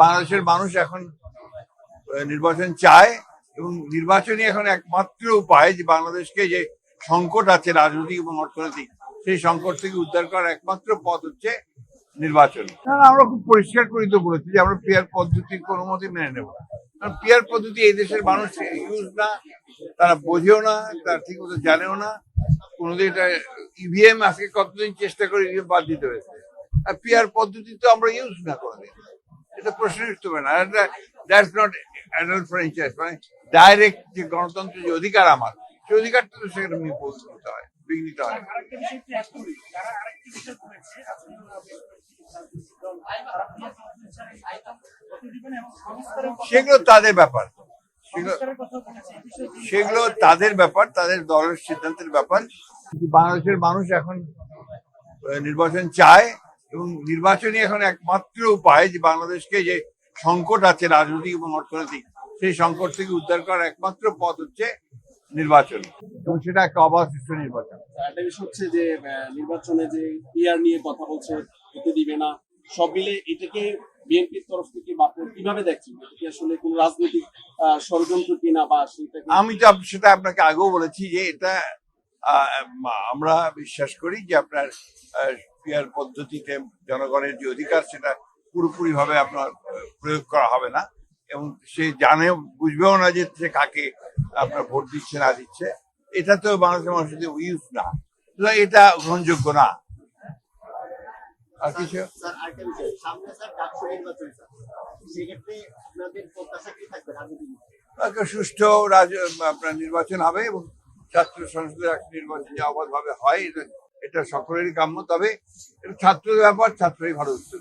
বাংলাদেশের মানুষ এখন নির্বাচন চায় এবং নির্বাচনই এখন একমাত্র উপায় যে বাংলাদেশকে যে সংকট আছে রাজনৈতিক এবং অর্থনৈতিক, সেই সংকট থেকে উদ্ধার করার একমাত্র পথ হচ্ছে নির্বাচন। আমরা খুব পরিষ্কার করে তো বলেছি যে আমরা পিয়ার পদ্ধতির কোনো মতে মেনে নেব। কারণ পিয়ার পদ্ধতি এই দেশের মানুষ ইউজ না, তারা বোঝেও না, তারা ঠিক মতো জানেও না। কোনোদিন এটা ইভিএম আজকে কতদিন চেষ্টা করে ইভিএম বাদ দিতে হয়েছে। আর পিয়ার পদ্ধতি তো আমরা ইউজ না কোনোদিন। এটা প্রশ্নই পারে না। দ্যাটস নট অ্যাডাল্ট ফ্র্যাঞ্চাইজ মানে ডাইরেক্ট যে গণতন্ত্রের যে অধিকার আমার, সেই অধিকারটা তো সেখানে বিপরীত হতে হয়, বিঘ্নিত হয়। সেগুলো তাদের ব্যাপার। সেগুলো তাদের ব্যাপার, তাদের দলের সিদ্ধান্তের ব্যাপার। বাংলাদেশের মানুষ এখন নির্বাচন চায় এবং নির্বাচনই এখন একমাত্র উপায় যে বাংলাদেশকে যে সংকট আছে রাজনৈতিক এবং অর্থনৈতিক সেই সংকট থেকে উদ্ধার করার একমাত্র পথ হচ্ছে নির্বাচন। এবং সেটা একটা অবাধ সুষ্ঠু নির্বাচন। একটা বিষয় হচ্ছে যে নির্বাচনে যে পিআর নিয়ে কথা বলছে হতে দিবে না সব মিলে এটাকে বিএনপির তরফ থেকে বা কীভাবে দেখছেন? আসলে কোন রাজনৈতিক ষড়যন্ত্র কিনা বা সেটাকে আমি তো সেটা আপনাকে আগেও বলেছি যে এটা আমরা বিশ্বাস করি যে আপনার পিয়ার পদ্ধতিতে জনগণের যে অধিকার সেটা পুরোপুরি ভাবে আপনার প্রয়োগ করা হবে না। এবং সে জানে বুঝবেও না যে সে কাকে আপনার ভোট দিচ্ছে না দিচ্ছে। এটা তো বাংলাদেশের মানুষের ইউজ না। এটা গ্রহণযোগ্য না। আর কিছু? সুষ্ঠু আপনার নির্বাচন হবে এবং ছাত্র সংসদের একটা নির্বাচন যে অবাধভাবে হয়, এটা সকলেরই কাম্য, তবে এটা ছাত্রদের ব্যাপার, ছাত্রই ভালো উত্তর